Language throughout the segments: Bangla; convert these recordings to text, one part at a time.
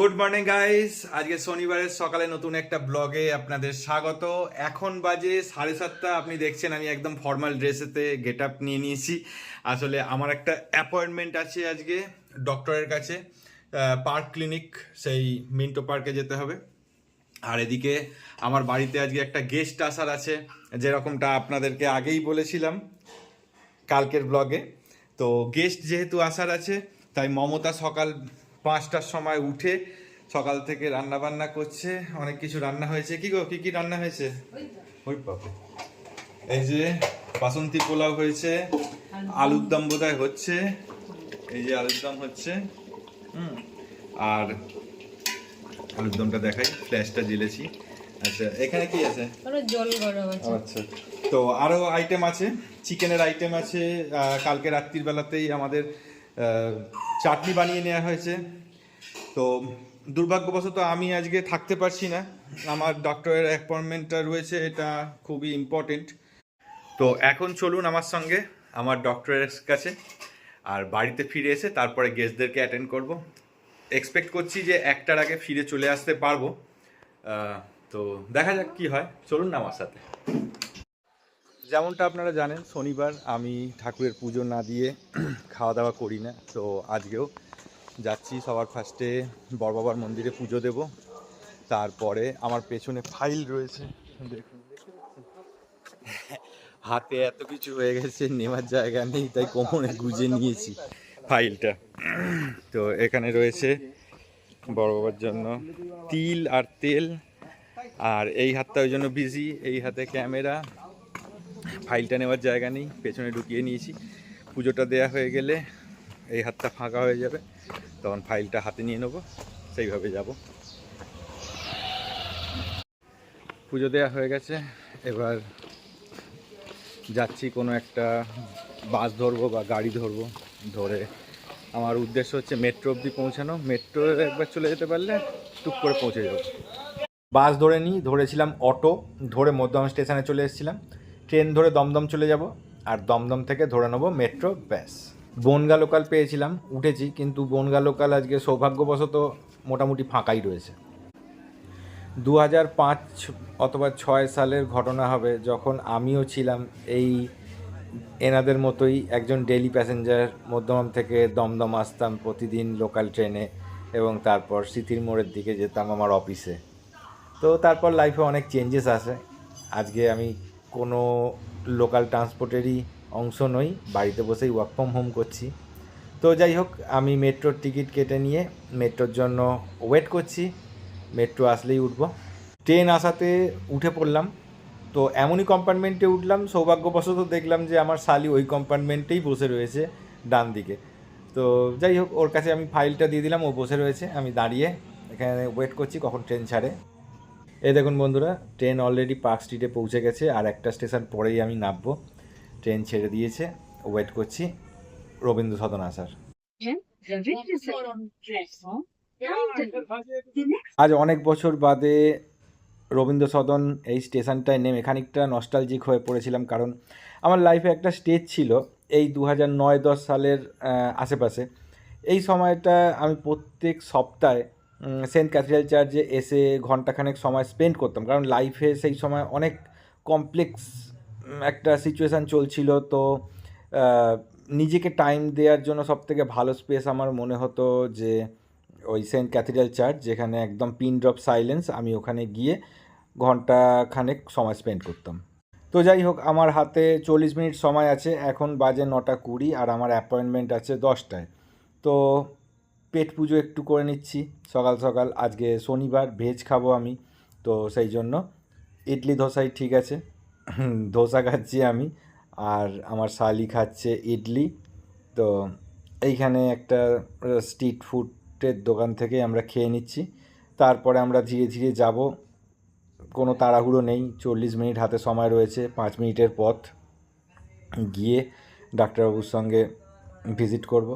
গুড মর্নিং গাইস আজকে শনিবারের সকালে নতুন একটা ব্লগে আপনাদের স্বাগত। এখন বাজে সাড়ে সাতটা। আপনি দেখছেন, আমি একদম ফর্মাল ড্রেসেতে গেট আপ নিয়ে নিয়েছি। আসলে আমার একটা অ্যাপয়েন্টমেন্ট আছে আজকে ডক্টরের কাছে। পার্ক ক্লিনিক সেই মিন্টো পার্কে যেতে হবে। আর এদিকে আমার বাড়িতে আজকে একটা গেস্ট আসার আছে, যেরকমটা আপনাদেরকে আগেই বলেছিলাম কালকের ব্লগে। তো গেস্ট যেহেতু আসার আছে, তাই মমতা সকাল পাঁচটার সময় উঠে সকাল থেকে রান্না বান্না করছে অনেক কিছু রান্না হয়েছে। কি গো কি কি রান্না হয়েছে? ওই বাপরে। এই যে বাসন্তী পোলাও হয়েছে আলুর দম বোধহয় হচ্ছে। এই যে আলুর দম হচ্ছে হুম। আর আলুর দমটা দেখাই ফ্ল্যাশটা জ্বেলেছি। আচ্ছা এখানে কি আছে? জল গরম আছে। আচ্ছা তো আরও আইটেম আছে চিকেনের আইটেম আছে কালকে রাত্রির বেলাতেই আমাদের চাটনি বানিয়ে নেওয়া হয়েছে। তো দুর্ভাগ্যবশত আমি আজকে থাকতে পারছি না। আমার ডক্টরের অ্যাপয়েন্টমেন্টটা রয়েছে, এটা খুবই ইম্পর্টেন্ট তো এখন চলুন আমার সঙ্গে, আমার ডক্টরের কাছে, আর বাড়িতে ফিরে এসে তারপরে গেস্টদেরকে অ্যাটেন্ড করব। এক্সপেক্ট করছি যে একটার আগে ফিরে চলে আসতে পারব। তো দেখা যাক কি হয়। চলুন না আমার সাথে। যেমনটা আপনারা জানেন, শনিবার আমি ঠাকুরের পুজো না দিয়ে খাওয়া দাওয়া করি না। তো আজকেও যাচ্ছি সবার ফার্স্টে বড়বাবার মন্দিরে পুজো দেব। তারপরে আমার পেছনে ফাইল রয়েছে। দেখুন হাতে এত কিছু হয়ে গেছে, নেওয়ার জায়গা নেই, তাই কোমরে গুজে নিয়েছি ফাইলটা। তো এখানে রয়েছে বড় বাবার জন্য তিল আর তেল। আর এই হাতটা ওই জন্য বিজি এই হাতে ক্যামেরা। ফাইলটা নেওয়ার জায়গা নেই, পেছনে ঢুকিয়ে নিয়েছি। পুজোটা দেয়া হয়ে গেলে এই হাতটা ফাঁকা হয়ে যাবে, তখন ফাইলটা হাতে নিয়ে নেব, সেইভাবে যাব। পুজো দেয়া হয়ে গেছে, এবার যাচ্ছি কোনো একটা বাস ধরবো বা গাড়ি ধরবো, ধরে আমার উদ্দেশ্য হচ্ছে মেট্রো অবধি পৌঁছানো। মেট্রো একবার চলে যেতে পারলে টুক করে পৌঁছে যাব। বাস ধরে নিই, ধরেছিলাম অটো, ধরে মধ্যম স্টেশনে চলে এসেছিলাম। ট্রেন ধরে দমদম চলে যাব আর দমদম থেকে ধরে নেব মেট্রো, ব্যাস। বনগা লোকাল পেয়েছিলাম, উঠেছি, কিন্তু বনগা লোকাল আজকে সৌভাগ্যবশত মোটামুটি ফাঁকাই রয়েছে। দু হাজার পাঁচ অথবা ছয় সালের ঘটনা হবে যখন আমিও ছিলাম এই এনাদের মতোই একজন ডেলি প্যাসেঞ্জার মধ্যম থেকে দমদম আসতাম প্রতিদিন লোকাল ট্রেনে এবং তারপর স্মৃতির মোড়ের দিকে যেতাম আমার অফিসে তো তারপর লাইফে অনেক চেঞ্জেস আসে। আজকে আমি কোনো লোকাল ট্রান্সপোর্টেরই অংশ নই, বাড়িতে বসেই ওয়ার্ক ফ্রম হোম করছি। তো যাই হোক, আমি মেট্রোর টিকিট কেটে নিয়ে মেট্রোর জন্য ওয়েট করছি, মেট্রো আসলেই উঠবো। ট্রেন আসাতে উঠে পড়লাম, তো এমনই কম্পার্টমেন্টে উঠলাম, সৌভাগ্যবশত দেখলাম যে আমার শালি ওই কম্পার্টমেন্টেই বসে রয়েছে ডান দিকে। তো যাই হোক, ওর কাছে আমি ফাইলটা দিয়ে দিলাম, ও বসে রয়েছে, আমি দাঁড়িয়ে এখানে ওয়েট করছি কখন ট্রেন ছাড়ে। এই দেখুন বন্ধুরা ট্রেন অলরেডি পার্ক স্ট্রিটে পৌঁছে গেছে, আর একটা স্টেশন পরেই আমি নামবো। ট্রেন ছেড়ে দিয়েছে ওয়েট করছি। রবীন্দ্র সদন আসার। আজ অনেক বছর বাদে রবীন্দ্র সদন এই স্টেশনটায় নেমে খানিকটা নস্টালজিক হয়ে পড়েছিলাম, কারণ আমার লাইফে একটা স্টেজ ছিল এই দু হাজার নয় দশ সালের আশেপাশে। এই সময়টা আমি প্রত্যেক সপ্তাহে সেন্ট ক্যাথিড্রাল চার্চে এসে ঘন্টাখানেক সময় স্পেন্ড করতাম। কারণ লাইফে সেই সময় অনেক কমপ্লেক্স একটা সিচুয়েশান চলছিল। তো নিজেকে টাইম দেওয়ার জন্য সবথেকে ভালো স্পেস আমার মনে হতো যে, ওই সেন্ট ক্যাথিড্রাল চার্চ, যেখানে একদম পিন ড্রপ সাইলেন্স আমি ওখানে গিয়ে ঘণ্টা খানেক সময় স্পেন্ড করতাম। তো যাই হোক, আমার হাতে চল্লিশ মিনিট সময় আছে। এখন বাজে নটা কুড়ি আর আমার অ্যাপয়েন্টমেন্ট আছে দশটায়। তো পেট পুজো একটু করে নিচ্ছি, সকাল সকাল। আজকে শনিবার, ভেজ খাব আমি, তো সেই জন্য। ইডলি ধোসাই ঠিক আছে ধোসা খাচ্ছি আমি, আর আমার শালি খাচ্ছে ইডলি। তো এইখানে একটা স্ট্রিট ফুডের দোকান থেকে আমরা খেয়ে নিচ্ছি। তারপরে আমরা ধীরে ধীরে যাব। কোনো তাড়াহুড়ো নেই, চল্লিশ মিনিট হাতে সময় রয়েছে, পাঁচ মিনিটের পথ। গিয়ে ডাক্তারবাবুর সঙ্গে ভিজিট করব।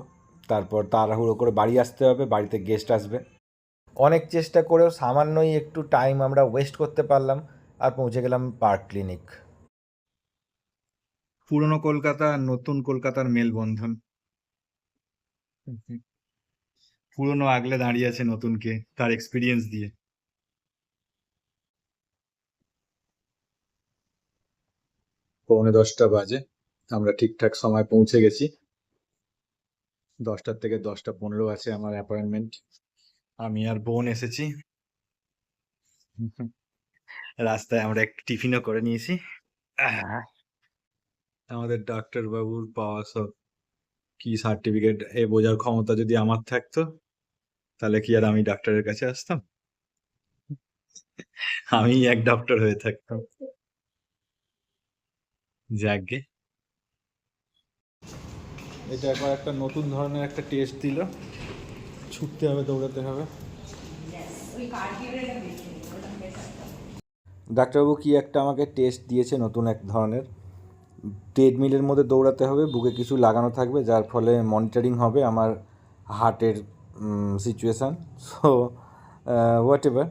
তারপর তাড়াহুড়ো করে বাড়ি আসতে হবে বাড়িতে গেস্ট আসবে। অনেক চেষ্টা করেও সামান্যই একটু টাইম আমরা ওয়েস্ট করতে পারলাম আর পৌঁছে গেলাম পার্ক ক্লিনিক পুরনো কলকাতা নতুন কলকাতার মেলবন্ধন। পুরনো আগলে দাঁড়িয়ে আছে নতুনকে তার এক্সপিরিয়েন্স দিয়ে। পৌনে দশটা বাজে আমরা ঠিকঠাক সময় পৌঁছে গেছি। দশটার থেকে দশটা পনেরো আছে আমার অ্যাপয়েন্টমেন্ট আমি আর বোন এসেছি। রাস্তায় আমরা একটু টিফিনও করে নিয়েছি। আমাদের ডাক্তার বাবুর পাওয়া সব কি সার্টিফিকেট এ বোঝার ক্ষমতা যদি আমার থাকতো, তাহলে কি আর আমি ডাক্তারের কাছে আসতাম? আমি এক ডক্টর হয়ে থাকতাম। যাকগে এটা একবার একটা নতুন ধরনের একটা টেস্ট দিল। ছুটতে হবে, দৌড়াতে হবে। ডাক্তারবাবু, কি একটা আমাকে টেস্ট দিয়েছে নতুন এক ধরনের। ট্রেডমিলের মধ্যে দৌড়াতে হবে, বুকে কিছু লাগানো থাকবে, যার ফলে মনিটরিং হবে আমার হার্টের সিচুয়েশান সো হোয়াট এভার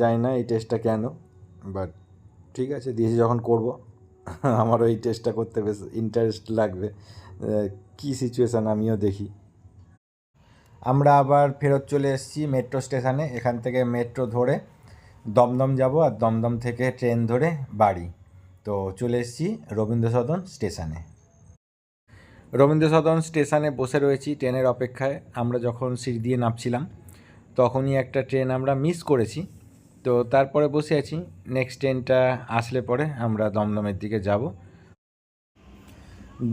জানি না এই টেস্টটা কেন বাট ঠিক আছে, দিয়েছি যখন করব। আমারও এই টেস্টটা করতে বেশ ইন্টারেস্ট লাগবে। কি সিচুয়েশান আমিও দেখি। আমরা আবার ফেরত চলে এসেছি মেট্রো স্টেশনে এখান থেকে মেট্রো ধরে দমদম যাব আর দমদম থেকে ট্রেন ধরে বাড়ি। তো চলে এসেছি রবীন্দ্র সদন স্টেশনে রবীন্দ্র সদন স্টেশনে বসে রয়েছি ট্রেনের অপেক্ষায়। আমরা যখন সিঁড়ি দিয়ে নামছিলাম, তখনই একটা ট্রেন আমরা মিস করেছি। তো তারপরে বসে আছি। নেক্সট ট্রেনটা আসলে পরে আমরা দমদমের দিকে যাব।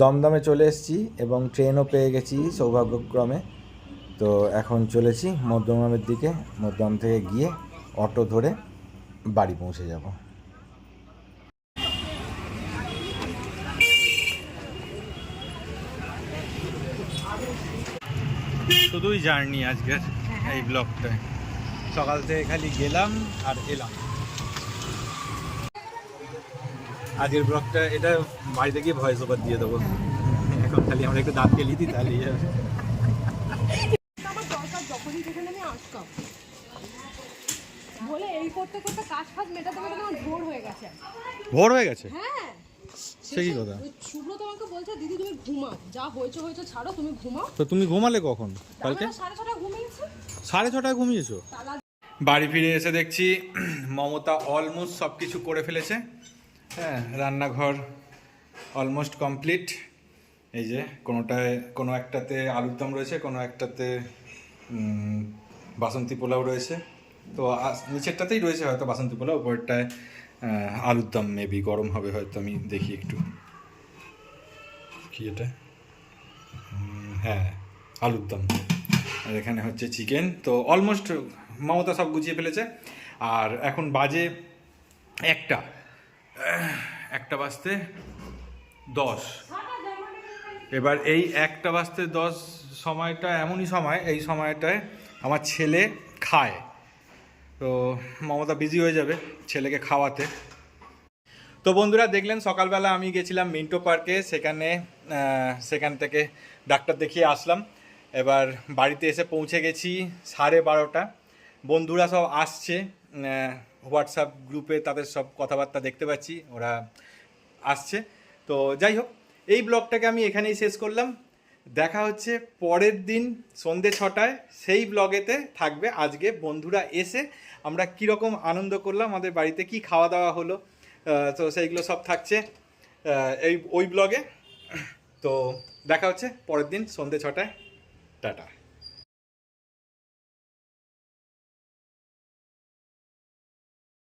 দমদমে চলে এসেছি এবং ট্রেনও পেয়ে গেছি সৌভাগ্যক্রমে। তো এখন চলেছি মধ্যমগ্রামের দিকে মধ্যম থেকে গিয়ে অটো ধরে বাড়ি পৌঁছে যাব। শুধুই জার্নি আজকের এই ব্লগটায় সকাল থেকে খালি গেলাম আর এলাম। আজকের ব্লগটা এটা বাড়িতে গিয়ে ভয়েস ওভার দিয়ে দেবো। এখন খালি আমরা একটু দাঁত গেলি দিই বলে এই করতে করতে কাজ ফাজ মেটাতে মেটাতে আমার ভোর হয়ে গেছে। ভোর হয়ে গেছে? হ্যাঁ। সে কি কথা? ওই শুভ্র তোমাকে বলছে দিদি তুমি ঘুমাও। যা হয়েছে হয়েছে ছাড়ো তুমি ঘুমাও। তো তুমি ঘুমালে কখন? কালকে? সাড়ে ছটা ঘুমিয়েছি? সাড়ে ছটায় ঘুমিয়েছো? বাড়ি ফিরে এসে দেখছি মমতা অলমোস্ট সব কিছু করে ফেলেছে। হ্যাঁ রান্নাঘর অলমোস্ট কমপ্লিট এই যে, কোনোটায়, কোনো একটাতে আলুর দম রয়েছে, কোনো একটাতে বাসন্তী পোলাও রয়েছে। তো নিচেরটাতেই রয়েছে হয়তো বাসন্তী পোলাও উপরেরটায় আলুর দম মেবি গরম হবে হয়তো আমি দেখি একটু। কি এটা? হ্যাঁ আলুর দম। আর এখানে হচ্ছে চিকেন। তো অলমোস্ট মমতা সব গুছিয়ে ফেলেছে। আর এখন বাজে একটা। একটা বাজতে দশ। এবার এই একটা বাজতে দশ সময়টা এমনই সময় এই সময়টায় আমার ছেলে খায়। তো মমতা বিজি হয়ে যাবে ছেলেকে খাওয়াতে। তো বন্ধুরা দেখলেন সকালবেলা আমি গেছিলাম মিন্টো পার্কে সেখানে সেখান থেকে ডাক্তার দেখিয়ে আসলাম। এবার বাড়িতে এসে পৌঁছে গেছি সাড়ে বারোটা। বন্ধুরা সব আসছে হোয়াটসঅ্যাপ গ্রুপে তাদের সব কথাবার্তা দেখতে পাচ্ছি, ওরা আসছে। তো যাই হোক, এই ব্লগটাকে আমি এখানেই শেষ করলাম। দেখা হচ্ছে পরের দিন সন্ধে ছটায়, সেই ব্লগেতে থাকবে আজকে বন্ধুরা এসে আমরা কীরকম আনন্দ করলাম, আমাদের বাড়িতে কি খাওয়া দাওয়া হলো তো সেইগুলো সব থাকছে এই, ওই ব্লগে। তো দেখা হচ্ছে পরের দিন সন্ধে ছটায়। টাটা।